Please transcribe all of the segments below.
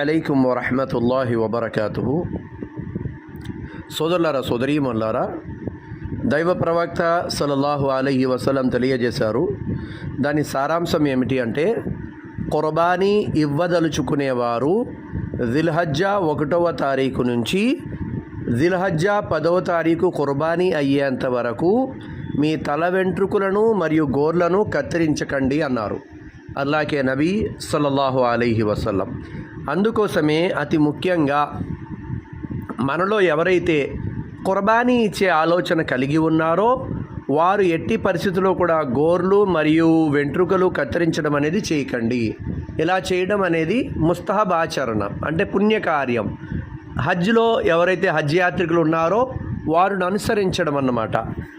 అలైకుం వరహమతుల్లాహి వబర్కాతు సోదరులారా సోదరీమల్లారా దైవ ప్రవక్త సలల్లాహు అలహి వసలం తెలియజేశారు. దాని సారాంశం ఏమిటి అంటే కుర్బానీ ఇవ్వదలుచుకునేవారు దిల్హజ్జా ఒకటవ తారీఖు నుంచి దిల్హజ్జా పదవ తారీఖు కుర్బానీ అయ్యేంత వరకు మీ తల వెంట్రుకలను మరియు గోర్లను కత్తిరించకండి అన్నారు. అల్లాకే నబీ సల్లల్లాహు అలీహి వసల్లం. అందుకోసమే అతి ముఖ్యంగా మనలో ఎవరైతే కుర్బానీ ఇచ్చే ఆలోచన కలిగి ఉన్నారో వారు ఎట్టి పరిస్థితుల్లో కూడా గోర్లు మరియు వెంట్రుకలు కత్తిరించడం అనేది చేయకండి. ఇలా చేయడం అనేది ముస్తహబ్ ఆచరణ అంటే పుణ్యకార్యం. హజ్లో ఎవరైతే హజ్ యాత్రికులు ఉన్నారో వారిని అనుసరించడం అన్నమాట.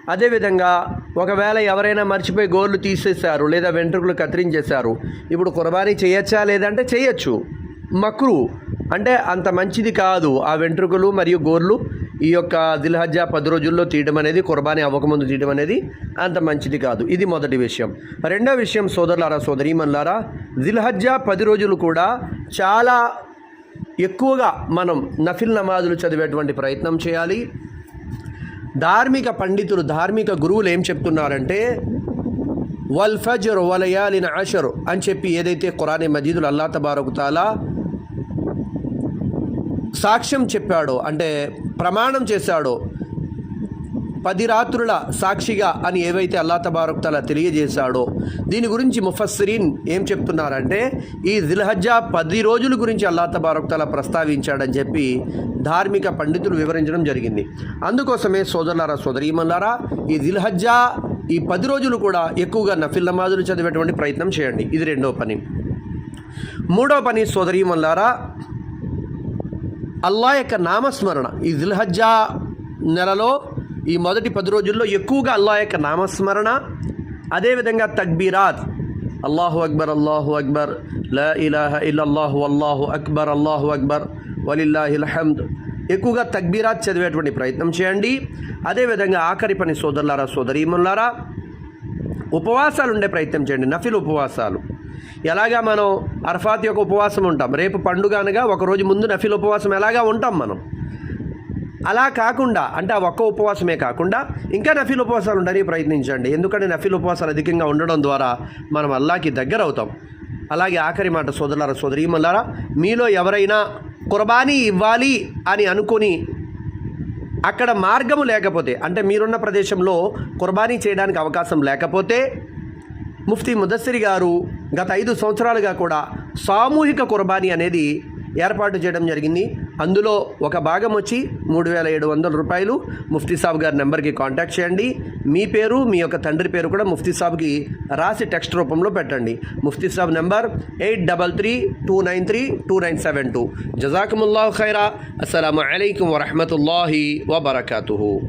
అదేవిధంగా ఒకవేళ ఎవరైనా మర్చిపోయి గోర్లు తీసేశారు లేదా వెంట్రుకలు కత్తిరించేశారు ఇప్పుడు కుర్బానీ చేయొచ్చా లేదంటే చేయొచ్చు. మక్రు అంటే అంత మంచిది కాదు. ఆ వెంట్రుకలు మరియు గోర్లు ఈ యొక్క దిల్హజ్జా పది రోజుల్లో తీయడం అనేది కుర్బానీ అవ్వకముందు తీయడం అనేది అంత మంచిది కాదు. ఇది మొదటి విషయం. రెండో విషయం సోదరులారా సోదరీమన్లారా దిల్హజ్జా పది రోజులు కూడా చాలా ఎక్కువగా మనం నఫిల్ నమాజులు చదివేటువంటి ప్రయత్నం చేయాలి. ధార్మిక పండితులు ధార్మిక గురువులు ఏం చెప్తున్నారంటే వల్ ఫజర్ వలయాలిన అషర్ అని చెప్పి ఏదైతే ఖురానీ మజీదులు అల్లా తబారకుతాలా సాక్ష్యం చెప్పాడో అంటే ప్రమాణం చేశాడో. పది రాత్రుల సాక్షిగా అని ఏవైతే అల్లా తబారక్తల తెలియజేశాడో దీని గురించి ముఫస్సరీన్ ఏం చెప్తున్నారంటే ఈ దిల్హజ్జా పది రోజుల గురించి అల్లా తబారక్తల ప్రస్తావించాడని చెప్పి ధార్మిక పండితులు వివరించడం జరిగింది. అందుకోసమే సోదరులారా సోదరీమన్నారా ఈ దిల్హజ్జా ఈ పది రోజులు కూడా ఎక్కువగా నఫిల్ నమాజులు చదివేటువంటి ప్రయత్నం చేయండి. ఇది రెండో పని. మూడో పని సోదరీమల్లారా అల్లా యొక్క నామస్మరణ. ఈ దిల్హజ్జా నెలలో ఈ మొదటి పది రోజుల్లో ఎక్కువగా అల్లా యొక్క నామస్మరణ అదేవిధంగా తక్బీరాత్. అల్లాహు అక్బర్ అల్లాహు అక్బర్ ల ఇలాహ ఇల్లల్లాహు అల్లాహు అక్బర్ అల్లాహు అక్బర్ వలిల్లాహిల్ హమ్ద్. ఎక్కువగా తక్బీరాత్ చదివేటువంటి ప్రయత్నం చేయండి. అదేవిధంగా ఆఖరి పని సోదరులారా సోదరీములారా ఉపవాసాలు ఉండే ప్రయత్నం చేయండి. నఫిల్ ఉపవాసాలు. ఎలాగా మనం అర్ఫాత్ యొక్క ఉపవాసం ఉంటాం? రేపు పండుగ అనగా ఒకరోజు ముందు నఫిల్ ఉపవాసం ఎలాగా ఉంటాం మనం? అలా కాకుండా అంటే ఆ ఒక్క ఉపవాసమే కాకుండా ఇంకా నఫిల్ ఉపవాసాలు ఉండడానికి ప్రయత్నించండి. ఎందుకంటే నఫిల్ ఉపవాసాలు అధికంగా ఉండడం ద్వారా మనం అల్లాకి దగ్గర అవుతాం. అలాగే ఆఖరి మాట సోదరులారా సోదరీమల్లారా మీలో ఎవరైనా కుర్బానీ ఇవ్వాలి అని అనుకొని అక్కడ మార్గము లేకపోతే అంటే మీరున్న ప్రదేశంలో కుర్బానీ చేయడానికి అవకాశం లేకపోతే ముఫ్తీ ముదస్సిరి గారు గత ఐదు సంవత్సరాలుగా కూడా సామూహిక కుర్బానీ అనేది ఏర్పాటు చేయడం జరిగింది. అందులో ఒక భాగం వచ్చి మూడు వేల ఏడు వందల రూపాయలు. ముఫ్తీ సాబ్ గారి నెంబర్కి కాంటాక్ట్ చేయండి. మీ పేరు మీ యొక్క తండ్రి పేరు కూడా ముఫ్తీ సాబ్కి రాసి టెక్స్ట్ రూపంలో పెట్టండి. Mufti Sab number eight double three two nine three two nine seven two. జజాకముల్లా ఖైరా. అస్సలం అయికం వరహమతుల్లాహి వబర్కూ